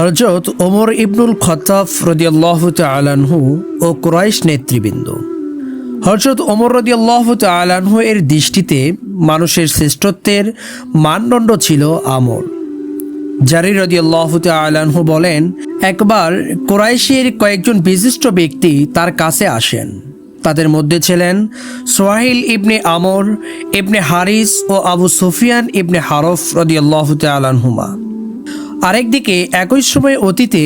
হজরত ওমর ইবনুল খতাফ রদিয়াল্লাহ তালানহু ও কুরাইশ নেতৃবৃন্দ। হজরত ওমর রদিয়াল্লাহ তালানহু এর দৃষ্টিতে মানুষের শ্রেষ্ঠত্বের মানদণ্ড ছিল আমল। জারি রদিয়াল্লাহ তালানহু বলেন, একবার কোরাইশের কয়েকজন বিশিষ্ট ব্যক্তি তার কাছে আসেন। তাদের মধ্যে ছিলেন সোহাইল ইবনে আমর, ইবনে হারিস ও আবু সুফিয়ান ইবনে হারফ রদিয়াল্লাহ তালানহুমা আরেকদিকে একই সময় অতীতে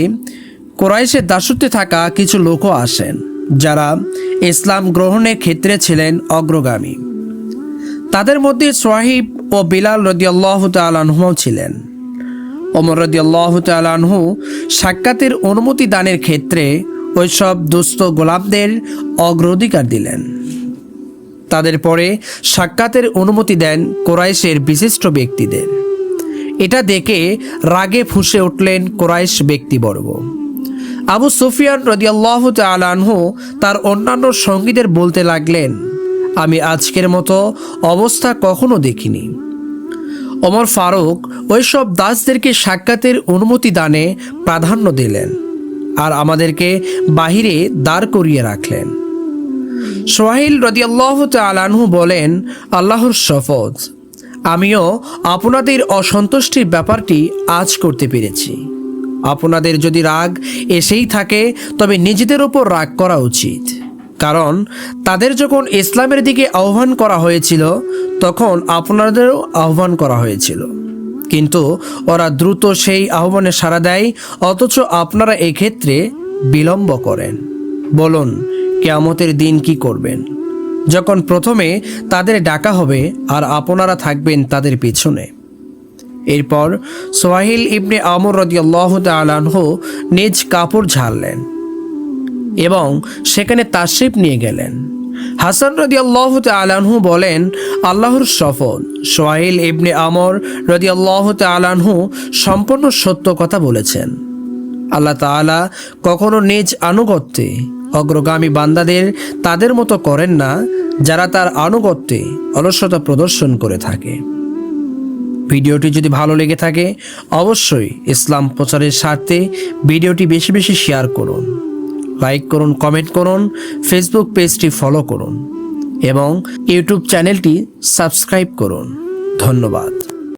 কোরাইশের দাসত্বে থাকা কিছু লোকও আসেন, যারা ইসলাম গ্রহণের ক্ষেত্রে ছিলেন অগ্রগামী। তাদের মধ্যে সোয়াহিব ও বিলাল রদিয়াল্লাহ তালানহুমাও ছিলেন। ওমর রদিয়াল্লাহ তালানহু সাক্ষাতের অনুমতি দানের ক্ষেত্রে ওইসব দুস্থ গোলাপদের অগ্রাধিকার দিলেন। তাদের পরে সাক্ষাতের অনুমতি দেন কোরাইশের বিশিষ্ট ব্যক্তিদের। এটা দেখে রাগে ফুঁসে উঠলেন কোরাইশ ব্যক্তিবর্গ। আবু সুফিয়ান রদিয়াল্লাহ তালানহু তার অন্যান্য সঙ্গীদের বলতে লাগলেন, আমি আজকের মতো অবস্থা কখনো দেখিনি। ওমর ফারুক ওইসব দাসদেরকে সাক্ষাতের অনুমতি দানে প্রাধান্য দিলেন আর আমাদেরকে বাহিরে দাঁড় করিয়ে রাখলেন। সোহাইল রদিয়াল্লাহ তালানহু বলেন, আল্লাহর শপথ আমিও আপনাদের অসন্তুষ্টির ব্যাপারটি আজ করতে পেরেছি। আপনাদের যদি রাগ এসেই থাকে, তবে নিজেদের ওপর রাগ করা উচিত। কারণ তাদের যখন ইসলামের দিকে আহ্বান করা হয়েছিল, তখন আপনাদেরও আহ্বান করা হয়েছিল। কিন্তু ওরা দ্রুত সেই আহ্বানে সাড়া দেয়, অথচ আপনারা এক্ষেত্রে বিলম্ব করেন। বলুন, কেয়ামতের দিন কি করবেন? যখন প্রথমে তাদের ডাকা হবে আর আপনারা থাকবেন তাদের পিছনে। এরপর সোয়াহিল ইবনে আমর রদিয়াল্লাহ তালাহ নিজ কাপড় ঝাড়লেন এবং সেখানে তাশরিফ নিয়ে গেলেন। হাসান রদি আল্লাহ বলেন, আল্লাহর সফল সোহাইল ইবনে আমর রদি আল্লাহ সম্পূর্ণ সত্য কথা বলেছেন। আল্লাহ তাআলা কখনো নিজ আনুগত্যে অগ্রগামী বান্দাদের তাদের মতো করেন না, যারা তার আনুগত্যে অলসতা প্রদর্শন করে থাকে। ভিডিওটি যদি ভালো লেগে থাকে, অবশ্যই ইসলাম প্রচারের স্বার্থে ভিডিওটি বেশি বেশি শেয়ার করুন। লাইক করুন, কমেন্ট করুন, ফেসবুক পেজটি ফলো করুন এবং ইউটিউব চ্যানেলটি সাবস্ক্রাইব করুন। ধন্যবাদ।